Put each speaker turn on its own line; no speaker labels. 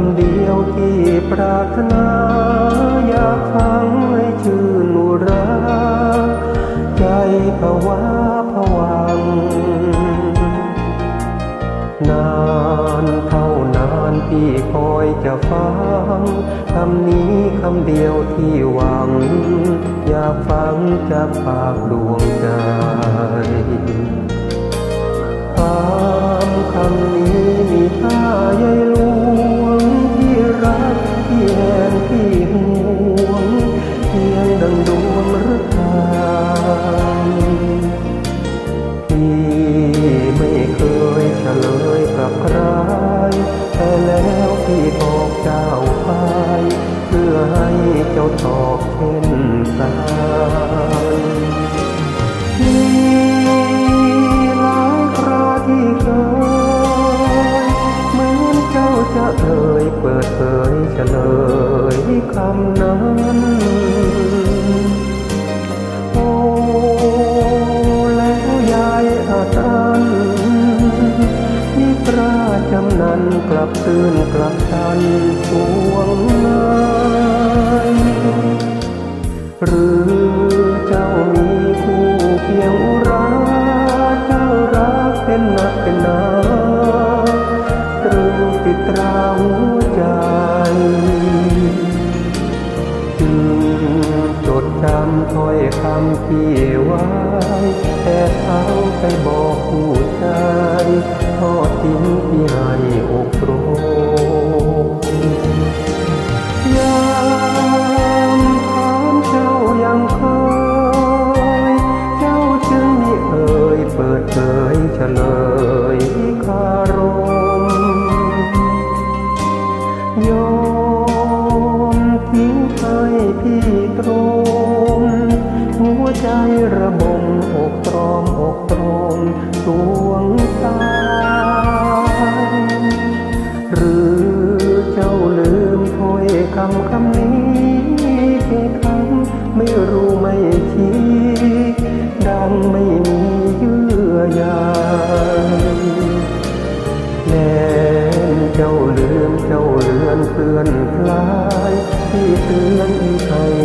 ำเดียวที่ปรารถนา อยากฟังให้ชื่นอุราใจภาวะผวัง นานเท่านานพี่คอยจะฟังคำนี้คำเดียวที่หวัง อยากฟังจากปากดวง ที่บอกเจ้าไป เพื่อให้เจ้าตอบเช่นกันมีหลายคราที่เคยเหมือนเจ้าจะเอ่ยเปิดเผยเฉลยคำนั้น ตราจำนันกลับตื่นกลับทันสวงในหรือเจ้ามีคู่เคียงอุราเจ้ารักเป็นหนักเป็นหนาตรึงติดตราหัวใจจึงจดจำถ้อยคำที่ไว้แต่เขาไปบอกผู้ใจ ทิ้งที่ให้อกรมยามถามเจ้ายังเคย เจ้าจึงมิเอ่ยเปิดเผยเฉลยคารมโยมทิ้งให้พี่ตรงหัวใจระบมอกตรอมอกตรมดวงตา อนเพื่อนคลายที่เตือนให้